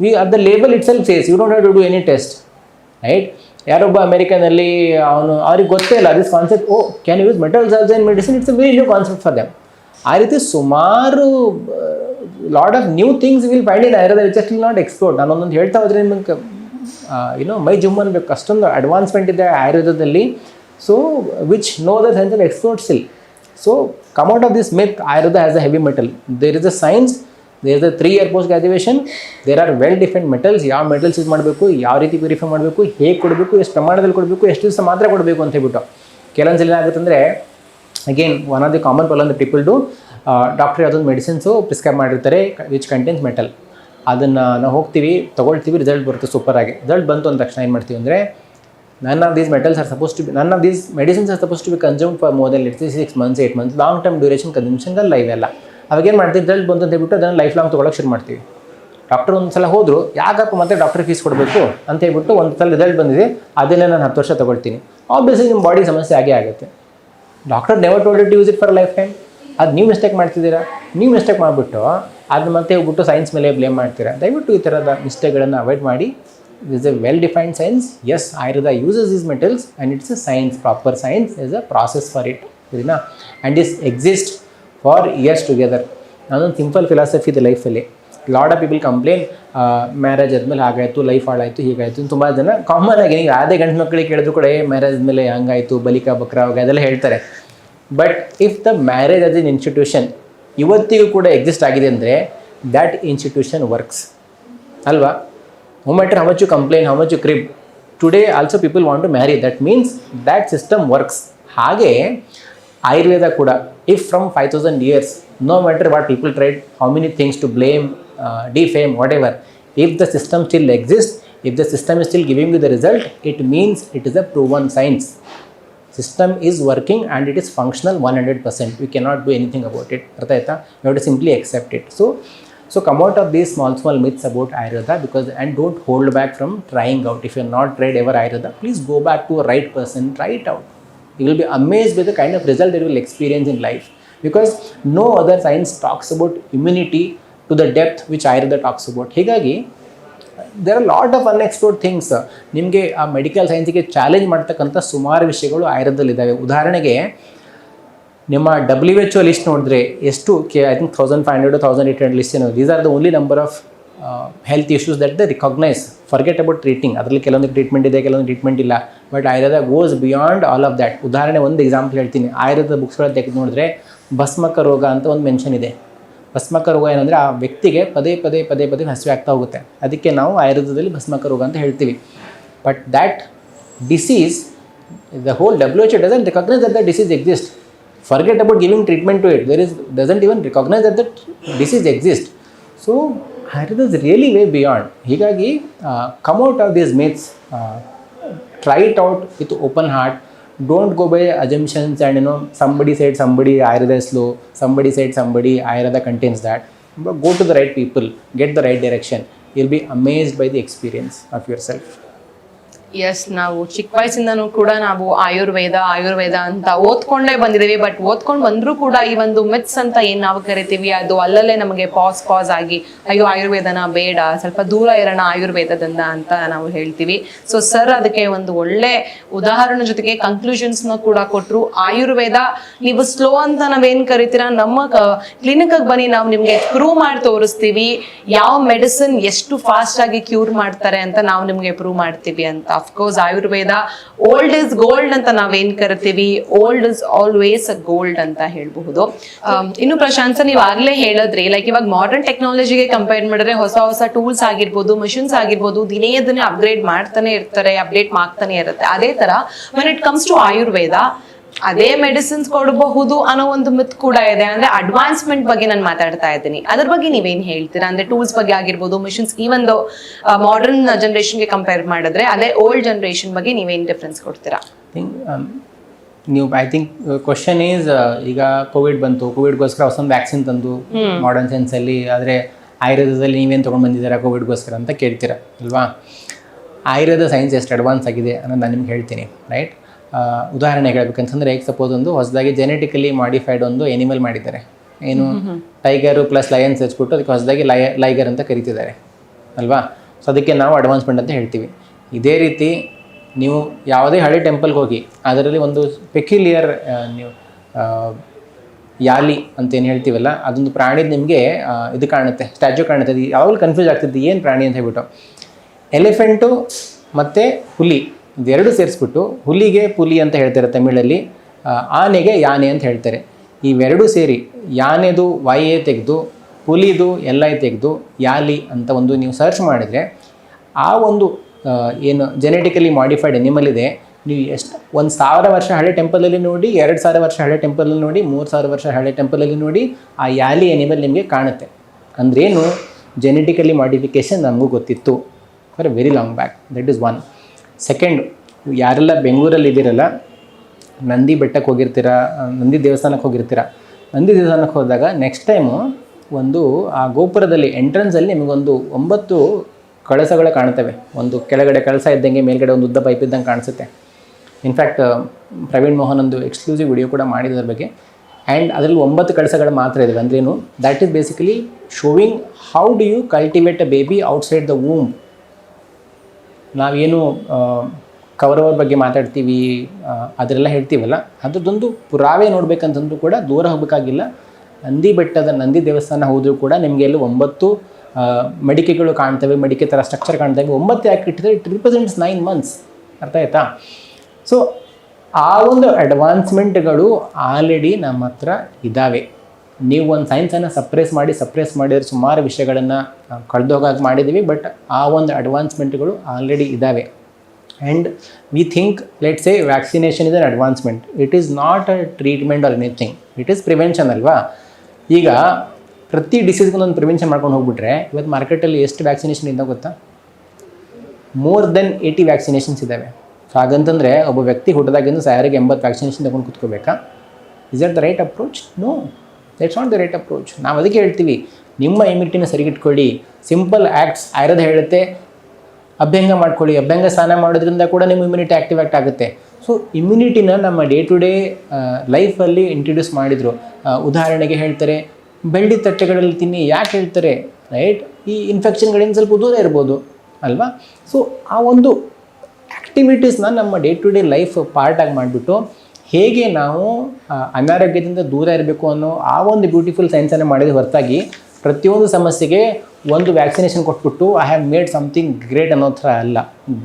We, at the label it you don't have to do any test right ಯಾರೊಬ್ಬ ಅಮೆರಿಕನಲ್ಲಿ ಅವನು ಅವ್ರಿಗೆ ಗೊತ್ತೇ ಇಲ್ಲ this concept oh can use metals also in medicine it's very new concept for them ಆ ರೀತಿ ಸುಮಾರು lot of new things will find in Ayurveda which will not explored ನಾನು ಒಂದೊಂದು ಹೇಳ್ತಾ ಹೋದ್ರೆ ನಿಮಗೆ ಯುನೋ ಮೈ ಜುಮ್ ಅನ್ಬೇಕು ಅಷ್ಟೊಂದು ಅಡ್ವಾನ್ಸ್ಮೆಂಟ್ ಇದೆ ಆಯುರ್ವೇದದಲ್ಲಿ so which no the sense of explored still so come out of this myth Ayurveda has a heavy metal there is a science there is a three year post graduation there are well defined metals ಯಾವ metals use ಮಾಡಬೇಕು, ಯಾವ ರೀತಿ purify ಮಾಡಬೇಕು, ಹೇಗೆ ಕೊಡಬೇಕು, ಎಷ್ಟು ಪ್ರಮಾಣದಲ್ಲಿ ಕೊಡಬೇಕು, ಎಷ್ಟು ದಿವಸ ಮಾತ್ರ ಕೊಡಬೇಕು ಅಂತ ಹೇಳ್ಬಿಟ್ಟು. ಕೆಲವೊಂದ್ಸಲ ಏನಾಗುತ್ತೆ ಅಂದರೆ again one of the common problem people do doctor ಯಾವುದೊಂದು ಮೆಡಿಸಿನ್ಸು ಪ್ರಿಸ್ಕ್ರೈಬ್ ಮಾಡಿರ್ತಾರೆ ವಿಚ್ ಕಂಟೆನ್ಸ್ ಮೆಟಲ್ ಅದನ್ನು ನಾವು ಹೋಗ್ತೀವಿ, ತೊಗೊಳ್ತೀವಿ ರಿಸಲ್ಟ್ ಬರುತ್ತೆ ಸೂಪರಾಗಿ ರಿಸಲ್ಟ್ ಬಂತು ಅಂದ ತಕ್ಷಣ ಏನು ಮಾಡ್ತೀವಿ ಅಂದರೆ none of these metals are suppose to none of these medicines are suppose to be consume for more then let's six months eight months long term duration consumption ಅಲ್ಲ ಇವೆಲ್ಲ ಅವಾಗ ಏನು ಮಾಡ್ತೀವಿ? ರಿಸಲ್ಟ್ ಬಂತು ಅಂತ ಹೇಳ್ಬಿಟ್ಟು ಅದನ್ನು ಲೈಫ್ ಲಾಂಗ್ ತೊಗೊಳಕ್ಕೆ ಶುರು ಮಾಡ್ತೀವಿ. ಡಾಕ್ಟರ್ ಒಂದು ಸಲ ಹೋದರು, ಯಾಕಪ್ಪ ಮತ್ತೆ ಡಾಕ್ಟರ್ ಫೀಸ್ ಕೊಡಬೇಕು ಅಂತ ಹೇಳ್ಬಿಟ್ಟು ಒಂದು ಸಲ ರಿಸಲ್ಟ್ ಬಂದಿದೆ. ಅದನ್ನೇ ನಾನು ಹತ್ತು ವರ್ಷ ತೊಗೊಳ್ತೀನಿ. ಆಬ್ವಿಯಸ್ಲಿ ನಿಮ್ಮ ಬಾಡಿ ಸಮಸ್ಯೆ ಆಗೇ ಆಗುತ್ತೆ. Doctor never told to use it for life time ಅದು ನೀವು ಮಿಸ್ಟೇಕ್ ಮಾಡ್ತಿದ್ದೀರಾ? ನೀವು ಮಿಸ್ಟೇಕ್ ಮಾಡಿಬಿಟ್ಟು ಅದನ್ನ ಮತ್ತೆ ಹೋಗ್ಬಿಟ್ಟು ಸೈನ್ಸ್ ಮೇಲೆ ಬ್ಲೇಮ್ ಮಾಡ್ತೀರಾ? ದಯವಿಟ್ಟು ಈ ಥರದ ಮಿಸ್ಟೇಕ್ಗಳನ್ನು ಅವಾಯ್ಡ್ ಮಾಡಿ. A well defined science Yes, Ayurveda uses is metals and it's a science proper science is a process for it. ಸರಿನಾ and is exist for years together ಅದೊಂದು ಸಿಂಪಲ್ ಫಿಲಾಸಫಿ ಇದೆ ಲೈಫಲ್ಲಿ lot of people complain marriage ಆದಮೇಲೆ ಹಾಗಾಯಿತು life ಹಾಳಾಯಿತು ಹೀಗಾಯಿತು. ತುಂಬ ಜನ ಕಾಮನ್ ಆಗಿ ನೀವು ಯಾವುದೇ ಗಂಡು ಮಕ್ಕಳಿಗೆ ಕೇಳಿದ್ರು ಕೂಡ ಮ್ಯಾರೇಜ್ ಮೇಲೆ ಹಂಗಾಯಿತು ಬಲಿಕ ಬಕ್ರ ಹೋಗಿ ಅದೆಲ್ಲ ಹೇಳ್ತಾರೆ. But if the marriage as in institution ಇವತ್ತಿಗೂ ಕೂಡ ಎಕ್ಸಿಸ್ಟ್ ಆಗಿದೆ ಅಂದರೆ ದ್ಯಾಟ್ ಇನ್ಸ್ಟಿಟ್ಯೂಷನ್ ವರ್ಕ್ಸ್ ಅಲ್ವಾ? no matter how much you complain, how much you crib, today also people want to marry. That means that system works. Hage, Ayurveda kuda, if from 5000 years, no matter what people tried, how many things to blame, uh, defame, whatever, if the system still exists, if the system is still giving you the result, it means it is a proven science. System is working and it is functional 100%. We cannot do anything about it. You have to simply accept it. So, so come out of these small small myths about ayurveda because and don't hold back from trying out if you're not tried ever ayurveda please go back to a right person try it out you will be amazed with the kind of result that you will experience in life because no other science talks about immunity to the depth which ayurveda talks about ಹೀಗಾಗಿ there are lot of unexplored things ನಿಮಗೆ ಆ medical ಸೈನ್ಸಿಗೆ challenge ಮಾಡ್ತಕ್ಕಂಥ ಸುಮಾರು ವಿಷಯಗಳು ಆಯುರ್ವೇದದಲ್ಲಿದ್ದಾವೆ ಉದಾಹರಣೆಗೆ ನಿಮ್ಮ W H O list ನೋಡಿದ್ರೆ ಎಷ್ಟು K I think thousand five hundred thousand eight hundred list ಏನೋ these are the only number of health issues that the recognise forget about treating ಅದರಲ್ಲಿ ಕೆಲವೊಂದು ಟ್ರೀಟ್ಮೆಂಟ್ ಇದೆ, ಕೆಲವೊಂದು ಟ್ರೀಟ್ಮೆಂಟ್ ಇಲ್ಲ. But Ayurveda goes beyond all of that ಉದಾಹರಣೆ ಒಂದು example ಹೇಳ್ತೀನಿ. ಆಯುರ್ವೇದ ಬುಕ್ಸ್ಗಳ ತೆಗೆದು ನೋಡಿದ್ರೆ ಭಸ್ಮಕ ರೋಗ ಅಂತ ಒಂದು ಮೆನ್ಷನ್ ಇದೆ. ಭಸ್ಮಕ ರೋಗ ಏನಂದರೆ ಆ ವ್ಯಕ್ತಿಗೆ ಪದೇ ಪದೇ ಪದೇ ಪದೇ ಹಸಿವೆ ಆಗ್ತಾ ಹೋಗುತ್ತೆ. ಅದಕ್ಕೆ ನಾವು ಆಯುರ್ವೇದದಲ್ಲಿ ಭಸ್ಮಕ ರೋಗ ಅಂತ ಹೇಳ್ತೀವಿ. But that disease the whole W H doesn't recognise that the disease exist forget about giving treatment to it. There is doesn't even recognize that the disease exists. So Ayurveda is really way beyond. Higagi, uh, come out of these myths, uh, try it out with open heart. Don't go by assumptions and you know somebody said somebody Ayurveda is slow, somebody said somebody Ayurveda contains that. But go to the right people, get the right direction. You'll be amazed by the experience of yourself. Yes ನಾವು ಚಿಕ್ಕ ವಯಸ್ಸಿಂದನೂ ಕೂಡ ನಾವು ಆಯುರ್ವೇದ ಆಯುರ್ವೇದ ಅಂತ ಓದ್ಕೊಂಡೇ ಬಂದಿದ್ದೀವಿ. But ಓದ್ಕೊಂಡು ಬಂದರೂ ಕೂಡ ಈ ಒಂದು ಮಿತ್ಸ್ ಅಂತ ಏನು ನಾವು ಕರಿತೀವಿ, ಅದು ಅಲ್ಲಲ್ಲೇ ನಮಗೆ ಪಾಸ್ ಪಾಸ್ ಆಗಿ, ಅಯ್ಯೋ, ಆಯುರ್ವೇದನ ಬೇಡ, ಸ್ವಲ್ಪ ದೂರ ಇರೋಣ ಆಯುರ್ವೇದದಿಂದ ಅಂತ ನಾವು ಹೇಳ್ತೀವಿ. ಸೊ ಸರ್ ಅದಕ್ಕೆ ಒಂದು ಒಳ್ಳೆ ಉದಾಹರಣೆ ಜೊತೆಗೆ ಕನ್ಕ್ಲೂಷನ್ಸ್ನ ಕೂಡ ಕೊಟ್ರು. ಆಯುರ್ವೇದ, ನೀವು ಸ್ಲೋ ಅಂತ ನಾವೇನ್ ಕರಿತೀರಾ? ನಮ್ಮ ಕ್ಲಿನಿಕ್ ಬನ್ನಿ, ನಾವು ನಿಮ್ಗೆ ಪ್ರೂವ್ ಮಾಡಿ ತೋರಿಸ್ತೀವಿ. ಯಾವ ಮೆಡಿಸಿನ್ ಎಷ್ಟು ಫಾಸ್ಟ್ ಆಗಿ ಕ್ಯೂರ್ ಮಾಡ್ತಾರೆ ಅಂತ ನಾವು ನಿಮ್ಗೆ ಪ್ರೂವ್ ಮಾಡ್ತೀವಿ ಅಂತ. Of course Ayurveda old is gold ಅಂತ ನಾವೇನ್ ಕರಿತೀವಿ? ಓಲ್ಡ್ ಇಸ್ ಆಲ್ವೇಸ್ ಗೋಲ್ಡ್ ಅಂತ ಹೇಳಬಹುದು. ಇನ್ನು ಪ್ರಶಾಂತ್ ನೀವು ಆಗ್ಲೇ ಹೇಳಿದ್ರಿ ಲೈಕ್ ಇವಾಗ ಮಾಡರ್ನ್ ಟೆಕ್ನಾಲಜಿಗೆ ಕಂಪೇರ್ ಮಾಡಿದ್ರೆ ಹೊಸ ಹೊಸ ಟೂಲ್ಸ್ ಆಗಿರ್ಬೋದು ಮಷಿನ್ಸ್ ಆಗಿರ್ಬೋದು, ದಿನೇ ದಿನೇ ಅಪ್ಗ್ರೇಡ್ ಮಾಡ್ತಾನೆ ಇರ್ತಾರೆ ಅಪ್ಡೇಟ್ ಮಾಡ್ತಾನೆ ಇರುತ್ತೆ. ಅದೇ ತರ when it comes to Ayurveda ಅದೇ ಮೆಡಿಸಿನ್ಸ್ ಕೊಡಬಹುದು ಅನ್ನೋ ಒಂದು ಮಿತ್ ಕೂಡ ಇದೆ. ಅಂದ್ರೆ ಅಡ್ವಾನ್ಸ್ಮೆಂಟ್ ಬಗ್ಗೆ ನಾನು ಮಾತಾಡ್ತಾ ಇದ್ದೀನಿ. ಅದ್ರ ಬಗ್ಗೆ ನೀವೇನ್ ಹೇಳ್ತೀರಾ? ಅಂದ್ರೆ ಟೂಲ್ಸ್ ಬಗ್ಗೆ ಆಗಿರ್ಬೋದು ಮಿಷಿನ್ಸ್ ಈ ಒಂದು ಮಾಡರ್ನ್ ಜನರೇಷನ್ಗೆ ಕಂಪೇರ್ ಮಾಡಿದ್ರೆ ಅದೇ ಓಲ್ಡ್ ಜನರೇಷನ್ ಬಗ್ಗೆ ನೀವೇನ್ ಡಿಫ್ರೆನ್ಸ್ ಕೊಡ್ತೀರಾ? ಥಿಂಕ್ ನೀವು ಐ ಥಿಂಕ್ ಕ್ವಶನ್ ಈಸ್ ಈಗ ಕೋವಿಡ್ ಬಂತು. ಕೋವಿಡ್ಗೋಸ್ಕರ ಹೊಸೊಂದು ವ್ಯಾಕ್ಸಿನ್ ತಂದು ಮಾಡರ್ನ್ ಸೈನ್ಸ್ ಅಲ್ಲಿ ಆದರೆ ಆಯುರ್ವೇದದಲ್ಲಿ ನೀವೇನು ತೊಗೊಂಡು ಬಂದಿದ್ದೀರಾ ಕೋವಿಡ್ಗೋಸ್ಕರ ಅಂತ ಕೇಳ್ತೀರಾ ಅಲ್ವಾ? ಆಯುರ್ವೇದ ಸೈನ್ಸ್ ಎಷ್ಟು ಅಡ್ವಾನ್ಸ್ ಆಗಿದೆ ಅನ್ನೋದು ನಾನು ನಿಮ್ಗೆ ಹೇಳ್ತೀನಿ ರೈಟ್ ಉದಾಹರಣೆಗೆ ಹೇಳ್ಬೇಕಂತಂದ್ರೆ ಈಗ ಸಪೋಸ್ ಒಂದು ಹೊಸದಾಗಿ ಜೆನೆಟಿಕಲಿ ಮಾಡಿಫೈಡ್ ಒಂದು ಎನಿಮಲ್ ಮಾಡಿದ್ದಾರೆ. ಏನು? ಟೈಗರು ಪ್ಲಸ್ ಲಯನ್ಸ್ ಹಚ್ಬಿಟ್ಟು ಅದಕ್ಕೆ ಹೊಸದಾಗಿ ಲಯ ಲೈಗರ್ ಅಂತ ಕರಿತಿದ್ದಾರೆ. ಅಲ್ವಾ? ಸೊ ಅದಕ್ಕೆ ನಾವು ಅಡ್ವಾನ್ಸ್ಮೆಂಟ್ ಅಂತ ಹೇಳ್ತೀವಿ. ಇದೇ ರೀತಿ ನೀವು ಯಾವುದೇ ಹಳೆ ಟೆಂಪಲ್ಗೆ ಹೋಗಿ ಅದರಲ್ಲಿ ಒಂದು ಪೆಕ್ಯುಲಿಯರ್ ನೀವು ಯಾಲಿ ಅಂತ ಏನು ಹೇಳ್ತೀವಲ್ಲ ಅದೊಂದು ಪ್ರಾಣಿದು ನಿಮಗೆ ಇದು ಕಾಣುತ್ತೆ ಸ್ಟ್ಯಾಚು ಕಾಣುತ್ತೆ. ಅದು ಯಾವಾಗಲೂ ಕನ್ಫ್ಯೂಸ್ ಆಗ್ತಿದ್ದು ಏನು ಪ್ರಾಣಿ ಅಂತ ಹೇಳ್ಬಿಟ್ಟು. ಎಲಿಫೆಂಟು ಮತ್ತು ಹುಲಿ. ಇದೆರಡು ಸೇರಿಸ್ಬಿಟ್ಟು ಹುಲಿಗೆ ಪುಲಿ ಅಂತ ಹೇಳ್ತಾರೆ ತಮಿಳಲ್ಲಿ ಆನೆಗೆ ಯಾನೆ ಅಂತ ಹೇಳ್ತಾರೆ. ಇವೆರಡೂ ಸೇರಿ ಯಾನೆದು ವಾಯೇ ತೆಗೆದು ಹುಲಿದು ಎಲ್ಲ ತೆಗೆದು ಯಾಲಿ ಅಂತ ಒಂದು ನೀವು ಸರ್ಚ್ ಮಾಡಿದರೆ ಆ ಒಂದು ಏನು ಜೆನೆಟಿಕಲಿ ಮಾಡಿಫೈಡ್ ಇದೆ. ನೀವು ಎಷ್ಟು, ಒಂದು ಸಾವಿರ ವರ್ಷ ಹಳೆ ಟೆಂಪಲಲ್ಲಿ ನೋಡಿ, ಎರಡು ಸಾವಿರ ವರ್ಷ ಹಳೆ ಟೆಂಪಲಲ್ಲಿ ನೋಡಿ, ಮೂರು ಸಾವಿರ ವರ್ಷ ಹಳೆ ಟೆಂಪಲಲ್ಲಿ ನೋಡಿ ಆ ಯಾಲಿ ಎನಿಮಲ್ ನಿಮಗೆ ಕಾಣುತ್ತೆ. ಅಂದ್ರೇನು ಜೆನೆಟಿಕಲಿ ಮಾಡಿಫಿಕೇಶನ್ ನಮಗೂ ಗೊತ್ತಿತ್ತು. For a very long back that is one second ಯಾರೆಲ್ಲ ಬೆಂಗಳೂರಲ್ಲಿ ಇದ್ದೀರಲ್ಲ, ನಂದಿ ಬೆಟ್ಟಕ್ಕೆ ಹೋಗಿರ್ತೀರ, ನಂದಿ ದೇವಸ್ಥಾನಕ್ಕೆ ಹೋಗಿರ್ತೀರ, ನಂದಿ ದೇವಸ್ಥಾನಕ್ಕೆ ಹೋದಾಗ ನೆಕ್ಸ್ಟ್ ಟೈಮು ಒಂದು ಆ ಗೋಪುರದಲ್ಲಿ ಎಂಟ್ರೆನ್ಸಲ್ಲಿ ನಿಮಗೊಂದು ಒಂಬತ್ತು ಕಳಸಗಳು ಕಾಣ್ತವೆ ಒಂದು ಕೆಳಗಡೆ ಕಳಸ ಇದ್ದಂಗೆ, ಮೇಲ್ಗಡೆ ಒಂದು ಉದ್ದ ಪೈಪ್ ಇದ್ದಂಗೆ ಕಾಣಿಸುತ್ತೆ. ಇನ್ಫ್ಯಾಕ್ಟ್ ಪ್ರವೀಣ್ ಮೋಹನ್ ಒಂದು ಎಕ್ಸ್ಕ್ಲೂಸಿವ್ ವಿಡಿಯೋ ಕೂಡ ಮಾಡಿದ್ರ ಬಗ್ಗೆ. ಆ್ಯಂಡ್ ಅದರಲ್ಲಿ ಒಂಬತ್ತು ಕಳಸಗಳು ಮಾತ್ರ ಇದ್ದಾವೆ ಅಂದ್ರೇನು that is basically showing how do you cultivate a baby outside the womb ನಾವೇನು ಕೌರವರ ಬಗ್ಗೆ ಮಾತಾಡ್ತೀವಿ ಅದರೆಲ್ಲ ಹೇಳ್ತೀವಲ್ಲ, ಅದರದ್ದೊಂದು ಪುರಾವೆ ನೋಡ್ಬೇಕಂತಂದ್ರೂ ಕೂಡ ದೂರ ಹೋಗಬೇಕಾಗಿಲ್ಲ. ನಂದಿ ಬೆಟ್ಟದ ನಂದಿ ದೇವಸ್ಥಾನ ಹೋದರೂ ಕೂಡ ನಿಮಗೆ ಅಲ್ಲಿ ಒಂಬತ್ತು ಮಡಿಕೆಗಳು ಕಾಣ್ತವೆ, ಮಡಿಕೆ ಥರ ಸ್ಟ್ರಕ್ಚರ್ ಕಾಣ್ತವೆ, ಒಂಬತ್ತು ಯಾಕೆ ಇಟ್ಟಿದ್ರೆ ಇಟ್ ರಿಪ್ರೆಸೆಂಟ್ಸ್ ನೈನ್ ಮಂತ್ಸ್ ಅರ್ಥ ಆಯ್ತಾ? ಸೊ ಆ ಒಂದು ಅಡ್ವಾನ್ಸ್ಮೆಂಟ್ಗಳು ಆಲ್ರೆಡಿ ನಮ್ಮ ಹತ್ರ ಇದ್ದಾವೆ ನೀವು ಒಂದು ಸೈನ್ಸನ್ನು ಸಪ್ರೆಸ್ ಮಾಡಿ ಸಪ್ರೆಸ್ ಮಾಡಿದ್ರೆ ಸುಮಾರು ವಿಷಯಗಳನ್ನು ಕಳೆದೋಗಾಗಿ ಮಾಡಿದ್ದೀವಿ ಬಟ್ ಆ ಒಂದು ಅಡ್ವಾನ್ಸ್ಮೆಂಟ್ಗಳು ಆಲ್ರೆಡಿ ಇದ್ದಾವೆ and we think let say vaccination an advancement it is not a treatment or anything it is prevention ಅಲ್ವಾ? ಈಗ ಪ್ರತಿ ಡಿಸೀಸ್ಗೂ ಒಂದು ಪ್ರಿವೆನ್ಷನ್ ಮಾಡ್ಕೊಂಡು ಹೋಗ್ಬಿಟ್ರೆ ಇವತ್ತು ಮಾರ್ಕೆಟಲ್ಲಿ ಎಷ್ಟು ವ್ಯಾಕ್ಸಿನೇಷನ್ ಇದ್ದಾವೆ ಗೊತ್ತಾ? ಮೋರ್ ದೆನ್ ಏಯ್ಟಿ ವ್ಯಾಕ್ಸಿನೇಷನ್ಸ್ ಇದ್ದಾವೆ ಸೊ ಹಾಗಂತಂದರೆ ಒಬ್ಬ ವ್ಯಕ್ತಿ ಹುಟ್ಟಿದಾಗಿಂದ ಸಾರಿಗೆ ಎಂಬತ್ತು ವ್ಯಾಕ್ಸಿನೇಷನ್ ತಗೊಂಡು ಕೂತ್ಕೋಬೇಕಾ? Is or the right approach no that's not the right approach ನಾವು ಅದಕ್ಕೆ ಹೇಳ್ತೀವಿ, ನಿಮ್ಮ ಇಮ್ಯುನಿಟಿನ ಸರಿಗಿಟ್ಕೊಳ್ಳಿ ಸಿಂಪಲ್ ಆ್ಯಕ್ಟ್ಸ್ ಆಯುರ್ವೇದ ಹೇಳುತ್ತೆ, ಅಭ್ಯಂಗ ಮಾಡ್ಕೊಳ್ಳಿ, ಅಭ್ಯಂಗ ಸ್ನಾನ ಮಾಡೋದ್ರಿಂದ ಕೂಡ ನಿಮ್ಮ ಇಮ್ಯುನಿಟಿ ಆಕ್ಟಿವೇಟ್ ಆಗುತ್ತೆ. ಸೊ ಇಮ್ಯುನಿಟಿನ ನಮ್ಮ ಡೇ ಟು ಡೇ ಲೈಫಲ್ಲಿ ಇಂಟ್ರಡ್ಯೂಸ್ ಮಾಡಿದರು. ಉದಾಹರಣೆಗೆ ಹೇಳ್ತಾರೆ, ಬೆಳ್ಳಿ ತಟ್ಟೆಗಳಲ್ಲಿ ತಿನ್ನಿ, ಯಾಕೆ ಹೇಳ್ತಾರೆ ರೈಟ್ ಈ ಇನ್ಫೆಕ್ಷನ್ಗಳಿಂದ ಸ್ವಲ್ಪ ದೂರ ಇರ್ಬೋದು, ಅಲ್ವಾ? ಸೊ ಆ ಒಂದು ಆ್ಯಕ್ಟಿವಿಟೀಸ್ನ ನಮ್ಮ ಡೇ ಟು ಡೇ ಲೈಫ್ ಪಾರ್ಟಾಗಿ ಮಾಡಿಬಿಟ್ಟು ಹೇಗೆ ನಾವು ಅನಾರೋಗ್ಯದಿಂದ ದೂರ ಇರಬೇಕು ಅನ್ನೋ ಆ ಒಂದು ಬ್ಯೂಟಿಫುಲ್ ಸೈನ್ಸನ್ನು ಮಾಡಿದ ಹೊರತಾಗಿ ಪ್ರತಿಯೊಂದು ಸಮಸ್ಯೆಗೆ ಒಂದು ವ್ಯಾಕ್ಸಿನೇಷನ್ ಕೊಟ್ಬಿಟ್ಟು I have made something great ಅನ್ನೋ ಥರ ಅಲ್ಲ.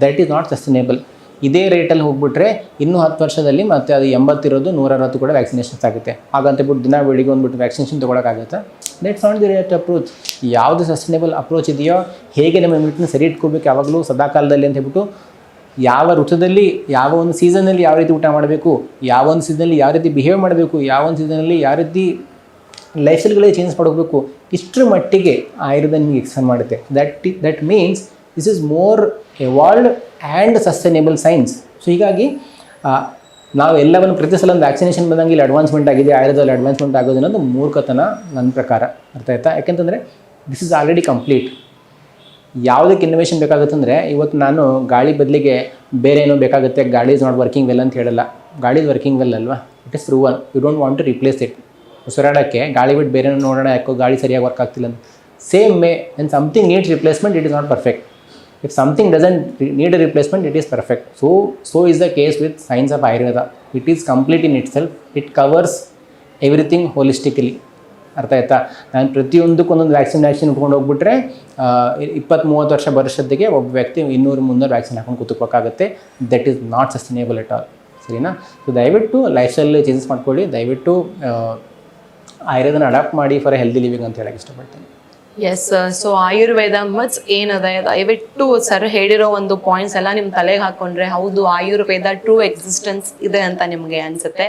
ದಟ್ ಈಸ್ ನಾಟ್ ಸಸ್ಟೈನೇಬಲ್ ಇದೇ ರೇಟಲ್ಲಿ ಹೋಗ್ಬಿಟ್ರೆ ಇನ್ನೂ ಹತ್ತು ವರ್ಷದಲ್ಲಿ ಮತ್ತೆ ಅದು ಎಂಬತ್ತಿರೋದು ನೂರ ಅರವತ್ತು ಕೂಡ ವ್ಯಾಕ್ಸಿನೇಷನ್ಸ್ ಆಗುತ್ತೆ ಹಾಗಂತ ಬಿಟ್ಟು ದಿನ ಬೆಳಿಗ್ಗೆ ಒಂದ್ಬಿಟ್ಟು vaccination ತೊಗೊಳಕ್ಕಾಗುತ್ತೆ? That's not the right approach ಯಾವುದು ಸಸ್ಟೈನೇಬಲ್ ಅಪ್ರೋಚ್ ಇದೆಯೋ, ಹೇಗೆ ನಮ್ಮ ಇಮ್ಯುನಿಟಿನ ಸರಿ ಇಟ್ಕೋಬೇಕು ಯಾವಾಗಲೂ ಸದಾಕಾಲದಲ್ಲಿ ಅಂತ ಹೇಳ್ಬಿಟ್ಟು ಯಾವ ಋತುದಲ್ಲಿ, ಯಾವ ಒಂದು ಸೀಸನ್ನಲ್ಲಿ ಯಾವ ರೀತಿ ಊಟ ಮಾಡಬೇಕು, ಯಾವ ಒಂದು ಸೀಸನಲ್ಲಿ ಯಾವ ರೀತಿ ಬಿಹೇವ್ ಮಾಡಬೇಕು, ಯಾವ ಒಂದು ಸೀಸನಲ್ಲಿ ಯಾವ ರೀತಿ ಲೈಫ್ ಸ್ಟೈಲ್ಗಳೇ ಚೇಂಜ್ ಮಾಡಬೇಕು ಇಷ್ಟರ ಮಟ್ಟಿಗೆ ಆಯುರ್ವೇದ ನಿಮಗೆ ಎಕ್ಸ್ಪ್ಲೇನ್ ಮಾಡುತ್ತೆ. That that means this is more evolved and sustainable science so ಹೀಗಾಗಿ ನಾವು ಎಲ್ಲವನ್ನು ಪ್ರತಿ ಸಲ ಒಂದು ವ್ಯಾಕ್ಸಿನೇಷನ್ ಬಂದಂಗೆ ಇಲ್ಲಿ ಅಡ್ವಾನ್ಸ್ಮೆಂಟ್ ಆಗಿದೆ, ಆಯುರ್ವೇದದಲ್ಲಿ ಅಡ್ವಾನ್ಸ್ಮೆಂಟ್ ಆಗೋದು ಅನ್ನೋದು ಮೂರ್ಖತನ ನನ್ನ ಪ್ರಕಾರ. ಅರ್ಥ ಆಯ್ತಾ? ಯಾಕೆಂತಂದರೆ ದಿಸ್ ಇಸ್ ಆಲ್ರೆಡಿ ಕಂಪ್ಲೀಟ್ ಯಾವುದಕ್ಕೆ ಇನ್ನೋವೇಷನ್ ಬೇಕಾಗುತ್ತಂದರೆ ಇವತ್ತು ನಾನು ಗಾಳಿ ಬದಲಿಗೆ ಬೇರೆ ಏನೋ ಬೇಕಾಗುತ್ತೆ ಗಾಡಿ ಇಸ್ ನಾಟ್ ವರ್ಕಿಂಗ್ ವೆಲ್ ಅಂತ ಹೇಳಲ್ಲ. ಗಾಡಿ ಇಸ್ ವರ್ಕಿಂಗ್ ವೆಲ್ ಅಲ್ವಾ? It is proven you don't want to replace it ಉಸಿರಾಡೋಕ್ಕೆ, ಗಾಳಿ ಬಿಟ್ಟು ಬೇರೆ ನೋಡೋಣ, ಯಾಕೋ ಗಾಳಿ ಸರಿಯಾಗಿ ವರ್ಕ್ ಆಗ್ತಿಲ್ಲ ಅಂತ. Same may and something needs replacement it is not perfect if something doesn't need a replacement it is perfect so so is the case with science of Ayurveda it is complete in itself it covers everything holistically ಅರ್ಥ ಆಯ್ತಾ? ನಾನು ಪ್ರತಿಯೊಂದಕ್ಕೂ ಒಂದೊಂದು vaccine vaccine ಇಟ್ಕೊಂಡು ಹೋಗ್ಬಿಟ್ರೆ ಇಪ್ಪತ್ತು ಮೂವತ್ತು ವರ್ಷ ಬರೋಷ್ಟೊತ್ತಿಗೆ ಒಬ್ಬ ವ್ಯಕ್ತಿ ಇನ್ನೂರು ಮುನ್ನೂರು ವ್ಯಾಕ್ಸಿನ್ ಹಾಕೊಂಡು ಕೂತ್ಕೋಕ್ಕಾಗುತ್ತೆ that is not sustainable at all ಸರಿನಾ? ಸೊ ದಯವಿಟ್ಟು ಲೈಫ್ ಸ್ಟೈಲ್ ಚೇಂಜಸ್ ಮಾಡ್ಕೊಳ್ಳಿ. ದಯವಿಟ್ಟು ಆಯುರ್ವೇದನ ಅಡಾಪ್ಟ್ ಮಾಡಿ ಫಾರ್ ಹೆಲ್ದಿ ಲಿವಿಂಗ್ ಅಂತ ಹೇಳಕ್ಕೆ ಇಷ್ಟಪಡ್ತೀನಿ. ಎಸ್ ಸೊ ಆಯುರ್ವೇದ ಮಚ್ ಏನದ ದಯವಿಟ್ಟು ಸರ್ ಹೇಳಿರೋ ಒಂದು ಪಾಯಿಂಟ್ಸ್ ಎಲ್ಲ ನಿಮ್ಮ ತಲೆಗೆ ಹಾಕೊಂಡ್ರೆ ಹೌದು, ಆಯುರ್ವೇದ ಟ್ರೂ ಎಕ್ಸಿಸ್ಟೆನ್ಸ್ ಇದೆ ಅಂತ ನಿಮಗೆ ಅನ್ಸುತ್ತೆ.